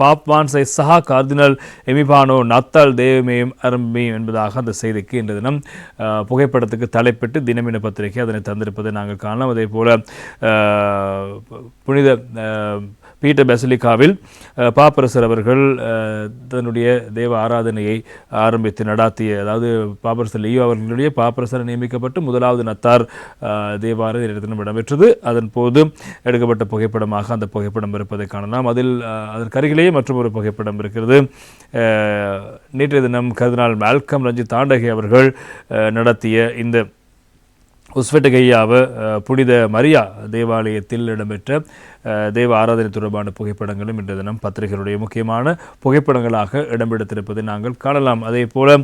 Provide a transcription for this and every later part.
பாப்வான்சை சஹா கார்தினல் எமிபானோ நத்தால் தேவமேயும் அரம்பியும் என்பதாக அந்த செய்திக்கு இன்று தினம் புகைப்படத்துக்கு தலைப்பிட்டு தினமின பத்திரிகை அதனை தந்திருப்பதை நாங்கள் காணலாம். அதே போல புனித பீட்டர் பெசலிக்காவில் பாப்பரசர் அவர்கள் தன்னுடைய தேவ ஆராதனையை ஆரம்பித்து நடாத்திய அதாவது பாப்பரசர் லியோ அவர்களுடைய பாப்பரசர் நியமிக்கப்பட்டு முதலாவது நத்தார் அஹ், தேவார தினம் இடம்பெற்றது. அதன் போது எடுக்கப்பட்ட புகைப்படமாக அந்த புகைப்படம் இருப்பதை காணலாம். அதில் அதற்கு அருகிலேயே மற்றும் ஒரு புகைப்படம் இருக்கிறது. நேற்றைய தினம் கர்தினால் மேல்கம் ரஞ்சித் தாண்டகை அவர்கள் நடத்திய இந்த உஸ்வெட்டகையாவ புனித மரியா தேவாலயத்தில் இடம்பெற்ற தேவ ஆராதனை தொடர்பான புகைப்படங்களும் இன்றைய தினம் பத்திரிகைகளுடைய முக்கியமான புகைப்படங்களாக இடம்பெடுத்திருப்பதை நாங்கள் காணலாம். அதே போல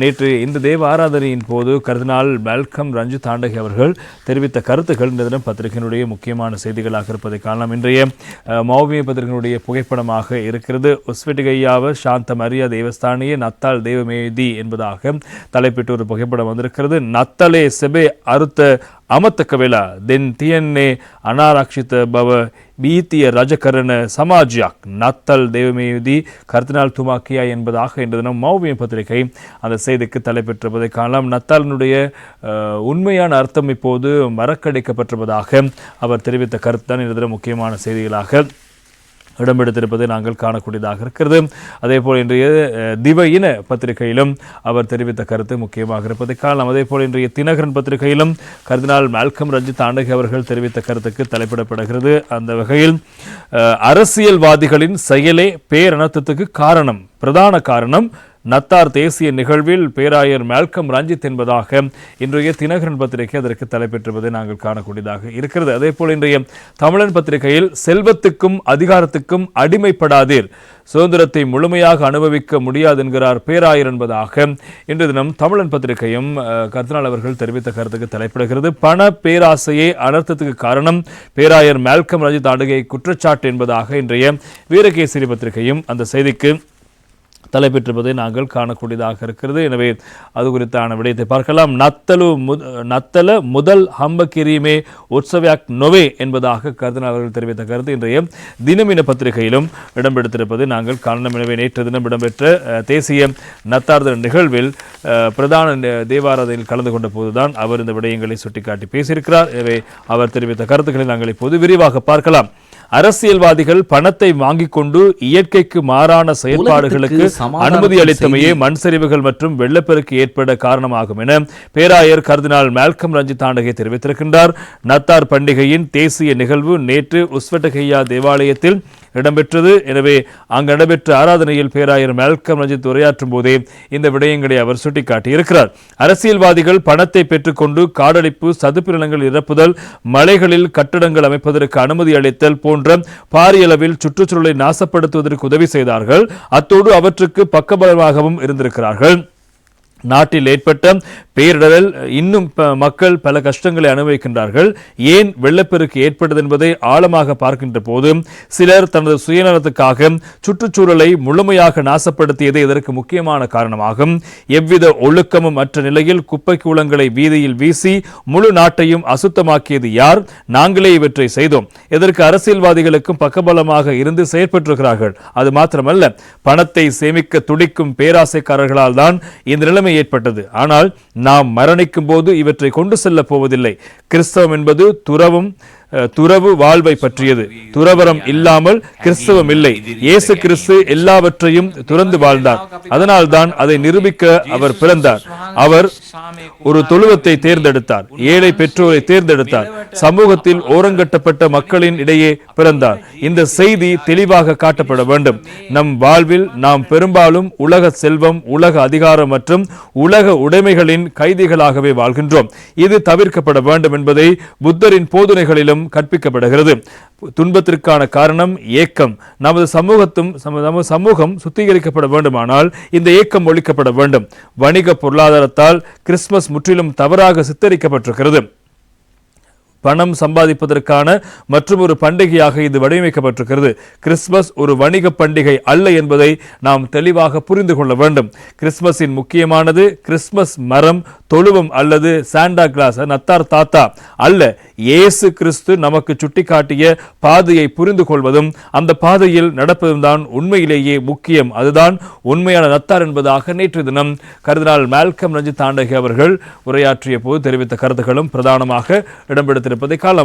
நேற்று இந்த தேவ ஆராதனையின் போது கர்தினால் வெல்கம் ரஞ்சித் தாண்டகி அவர்கள் தெரிவித்த கருத்துக்கள் இந்த தினம் பத்திரிகையினுடைய முக்கியமான செய்திகளாக இருப்பதை காணலாம். இன்றைய மௌவிய பத்திரிகையினுடைய புகைப்படமாக இருக்கிறது. உஸ்வெட்டிகையாவ சாந்த மரியா தேவஸ்தானிய நத்தால் தேவமேதி என்பதாக தலைப்பிட்டு ஒரு புகைப்படம் வந்திருக்கிறது. நத்தலே செபே அறுத்த அமத்தக்க දෙන් தென் අනාරක්ෂිත බව பவ பீத்திய ரஜகரண சமாஜ்யாக். நத்தல் தேவமேதி கர்தினால் துமாக்கியா என்பதாக இன்று தினம் பத்திரிகை அந்த செய்திக்கு தலைப்பெற்றிருப்பதை காணலாம். நத்தாலினுடைய உண்மையான அர்த்தம் இப்போது மறக்கடிக்கப்பட்டிருப்பதாக அவர் தெரிவித்த கருத்து தான் முக்கியமான செய்திகளாக இடம்பெடுத்திருப்பதை நாங்கள் காணக்கூடியதாக இருக்கிறது. அதே போல் இன்றைய திவ இன பத்திரிகையிலும் அவர் தெரிவித்த கருத்து முக்கியமாக இருப்பதை காணலாம். அதே போல் இன்றைய தினகரன் பத்திரிகையிலும் கர்தினால் மால்கம் ரஞ்சித் ஆண்டகி அவர்கள் தெரிவித்த கருத்துக்கு தலைப்பிடப்படுகிறது. அந்த வகையில் அரசியல்வாதிகளின் செயலே பேரணத்துக்கு காரணம் பிரதான காரணம் நத்தார் தேசிய நிகழ்வில் பேராயர் மேல்கம் ரஞ்சித் என்பதாக இன்றைய தினகரன் பத்திரிகை அதற்கு தலைப்பெற்றுவதை நாங்கள் காணக்கூடியதாக இருக்கிறது. அதே போல் இன்றைய தமிழன் பத்திரிகையில் செல்வத்துக்கும் அதிகாரத்துக்கும் அடிமைப்படாதீர். சுதந்திரத்தை முழுமையாக அனுபவிக்க முடியாது என்கிறார் பேராயர் என்பதாக இன்று தினம் தமிழன் பத்திரிகையும் கர்த்தனால் அவர்கள் தெரிவித்த கருத்துக்கு தலைப்பிடுகிறது. பண பேராசையை அனர்த்தத்துக்கு காரணம் பேராயர் மேல்கம் ரஞ்சித் ஆண்டுகை குற்றச்சாட்டு என்பதாக இன்றைய வீரகேசரி பத்திரிகையும் அந்த செய்திக்கு தலைப்பெற்றிருப்பதை நாங்கள் காணக்கூடியதாக இருக்கிறது. எனவே அது குறித்தான விடயத்தை பார்க்கலாம். நத்தலு முத- நத்தல முதல் ஹம்பகிரிமே உற்சவியாக் நொவே என்பதாக கருதினால் அவர்கள் தெரிவித்த கருத்து இன்றைய தினமின பத்திரிகையிலும் இடம்பெடுத்திருப்பதை நாங்கள் காணலாம். எனவே நேற்று தினம் இடம்பெற்ற தேசிய நத்தார்தல் நிகழ்வில் பிரதான தேவாரதையில் தேவாராதனையில் கலந்து கொண்ட போதுதான் அவர் இந்த விடயங்களை சுட்டிக்காட்டி பேசியிருக்கிறார். எனவே அவர் தெரிவித்த கருத்துக்களை நாங்கள் இப்போது விரிவாக பார்க்கலாம். அரசியல்வாதிகள் பணத்தை வாங்கிக் கொண்டு இயற்கைக்கு மாறான செயற்பாடுகளுக்கு சமாதானத்தின் அனுமதி அளித்தமையே மண் சரிவுகள் மற்றும் வெள்ளப்பெருக்கு ஏற்பட காரணமாகும் என பேராயர் கர்தினால் மால்கம் ரஞ்சித் தாண்டகே தெரிவித்திருக்கின்றார். நத்தார் பண்டிகையின் தேசிய நிகழ்வு நேற்று உஸ்வட்டகையா தேவாலயத்தில் இடம்பெற்றது. எனவே அங்கு நடைபெற்ற ஆராதனையில் பேராயர் மால்கம் ரஞ்சித் உரையாற்றும் போதே இந்த விடயங்களை அவர் சுட்டிக்காட்டியிருக்கிறார். அரசியல்வாதிகள் பணத்தை பெற்றுக்கொண்டு காடழிப்பு சதுப்பு நிலங்கள் இறப்புதல் மலைகளில் கட்டடங்கள் அமைப்பதற்கு அனுமதி அளித்தல் போன்ற பாரியளவில் சுற்றுச்சூழலை நாசப்படுத்துவதற்கு உதவி செய்தார்கள். அத்தோடு அவற்றுக்கு பக்கபலமாகவும் இருந்திருக்கிறார்கள். நாட்டில் ஏற்பட்ட பேரிடரில் இன்னும் ப- மக்கள் பல கஷ்டங்களை அனுபவிக்கின்றார்கள். ஏன் வெள்ளப்பெருக்கு ஏற்பட்டது என்பதை ஆழமாக பார்க்கின்ற போது சிலர் தனது சுயநலத்துக்காக சுற்றுச்சூழலை முழுமையாக நாசப்படுத்தியது இதற்கு முக்கியமான காரணமாகும். எவ்வித ஒழுக்கமும் மற்ற நிலையில் குப்பை கூலங்களை வீதியில் வீசி முழு நாட்டையும் அசுத்தமாக்கியது யார்? நாங்களே இவற்றை செய்தோம். இதற்கு அரசியல்வாதிகளுக்கும் பக்கபலமாக இருந்து செயற்பட்டிருக்கிறார்கள். அது மாத்திரமல்ல பணத்தை சேமிக்க துடிக்கும் பேராசைக்காரர்களால் தான் இந்த நிலைமை ஏற்பட்டது. ஆனால் நாம் மரணிக்கும் போது இவற்றை கொண்டு செல்ல போவதில்லை. கிறிஸ்தவம் என்பது துறவும் துறவு வாழ்வை பற்றியது. துறவரம் இல்லாமல் கிறிஸ்தவம் இல்லை. இயேசு கிறிஸ்து எல்லாவற்றையும் துறந்து வாழ்ந்தார். அதனால்தான் அதை நிரூபிக்க அவர் பிறந்தார். அவர் ஒரு தொழுவத்தை தேர்ந்தெடுத்தார். ஏழை பெற்றோரை தேர்ந்தெடுத்தார். சமூகத்தில் ஓரங்கட்டப்பட்ட மக்களின் இடையே பிறந்தார். இந்த செய்தி தெளிவாக காட்டப்பட வேண்டும். நம் வாழ்வில் நாம் பெரும்பாலும் உலக செல்வம் உலக அதிகாரம் மற்றும் உலக உடைமைகளின் கைதிகளாகவே வாழ்கின்றோம். இது தவிர்க்கப்பட வேண்டும் என்பதை புத்தரின் போதனைகளிலும் கற்பிக்கப்படுகிறது. துன்பத்திற்கான காரணம் ஏக்கம். நமது சமூகத்தும் சம- நமது சமூகம் சுத்திகரிக்கப்பட வேண்டுமானால் இந்த ஏக்கம் ஒழிக்கப்பட வேண்டும். வணிக பொருளாதார பொருளாதாரத்தால் கிறிஸ்துமஸ் முற்றிலும் தவறாக சித்தரிக்கப்பட்டிருக்கிறது. பணம் சம்பாதிப்பதற்கான மற்றும் ஒரு பண்டிகையாக இது வடிவமைக்கப்பட்டிருக்கிறது. கிறிஸ்துமஸ் ஒரு வணிக பண்டிகை அல்ல என்பதை நாம் தெளிவாக புரிந்து கொள்ள வேண்டும். கிறிஸ்துமஸின் முக்கியமானது கிறிஸ்துமஸ் மரம் தொழுவம் அல்லது சாண்டா கிளாஸ் நத்தார் தாத்தா அல்ல. இயேசு கிறிஸ்து நமக்கு சுட்டிக்காட்டிய பாதையை புரிந்து கொள்வதும் அந்த பாதையில் நடப்பதும் தான் உண்மையிலேயே முக்கியம். அதுதான் உண்மையான நத்தார் என்பதாக நேற்று தினம் கருதினால் மேல்கம் ரஞ்சித் தாண்டகி அவர்கள் உரையாற்றிய போது தெரிவித்த கருத்துக்களும் பிரதானமாக இடம்பெடுத்திருப்பதை காணலாம்